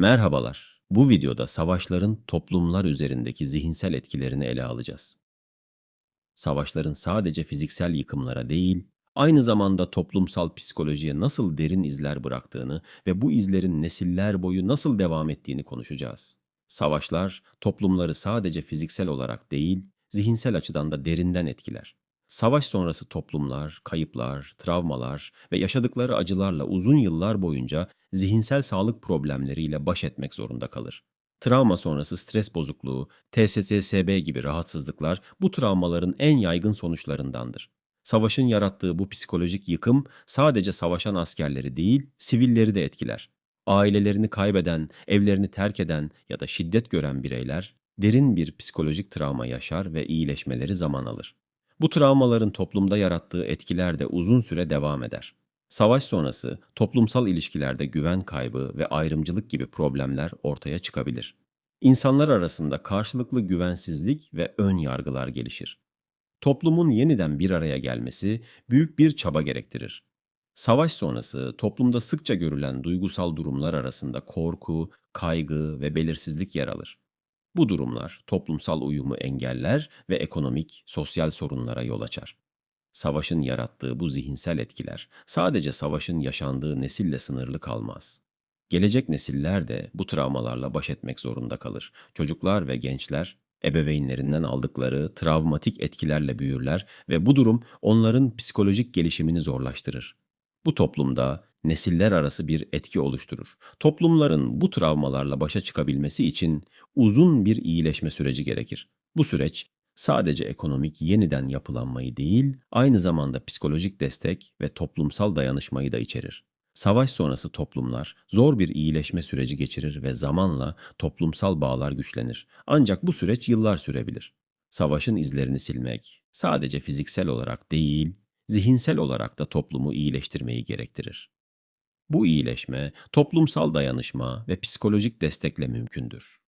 Merhabalar. Bu videoda savaşların toplumlar üzerindeki zihinsel etkilerini ele alacağız. Savaşların sadece fiziksel yıkımlara değil, aynı zamanda toplumsal psikolojiye nasıl derin izler bıraktığını ve bu izlerin nesiller boyu nasıl devam ettiğini konuşacağız. Savaşlar toplumları sadece fiziksel olarak değil, zihinsel açıdan da derinden etkiler. Savaş sonrası toplumlar, kayıplar, travmalar ve yaşadıkları acılarla uzun yıllar boyunca zihinsel sağlık problemleriyle baş etmek zorunda kalır. Travma sonrası stres bozukluğu, TSS-SB gibi rahatsızlıklar bu travmaların en yaygın sonuçlarındandır. Savaşın yarattığı bu psikolojik yıkım sadece savaşan askerleri değil, sivilleri de etkiler. Ailelerini kaybeden, evlerini terk eden ya da şiddet gören bireyler derin bir psikolojik travma yaşar ve iyileşmeleri zaman alır. Bu travmaların toplumda yarattığı etkiler de uzun süre devam eder. Savaş sonrası toplumsal ilişkilerde güven kaybı ve ayrımcılık gibi problemler ortaya çıkabilir. İnsanlar arasında karşılıklı güvensizlik ve ön yargılar gelişir. Toplumun yeniden bir araya gelmesi büyük bir çaba gerektirir. Savaş sonrası toplumda sıkça görülen duygusal durumlar arasında korku, kaygı ve belirsizlik yer alır. Bu durumlar toplumsal uyumu engeller ve ekonomik, sosyal sorunlara yol açar. Savaşın yarattığı bu zihinsel etkiler sadece savaşın yaşandığı nesille sınırlı kalmaz. Gelecek nesiller de bu travmalarla baş etmek zorunda kalır. Çocuklar ve gençler ebeveynlerinden aldıkları travmatik etkilerle büyürler ve bu durum onların psikolojik gelişimini zorlaştırır. Bu toplumda nesiller arası bir etki oluşturur. Toplumların bu travmalarla başa çıkabilmesi için uzun bir iyileşme süreci gerekir. Bu süreç sadece ekonomik yeniden yapılanmayı değil, aynı zamanda psikolojik destek ve toplumsal dayanışmayı da içerir. Savaş sonrası toplumlar zor bir iyileşme süreci geçirir ve zamanla toplumsal bağlar güçlenir. Ancak bu süreç yıllar sürebilir. Savaşın izlerini silmek sadece fiziksel olarak değil, zihinsel olarak da toplumu iyileştirmeyi gerektirir. Bu iyileşme toplumsal dayanışma ve psikolojik destekle mümkündür.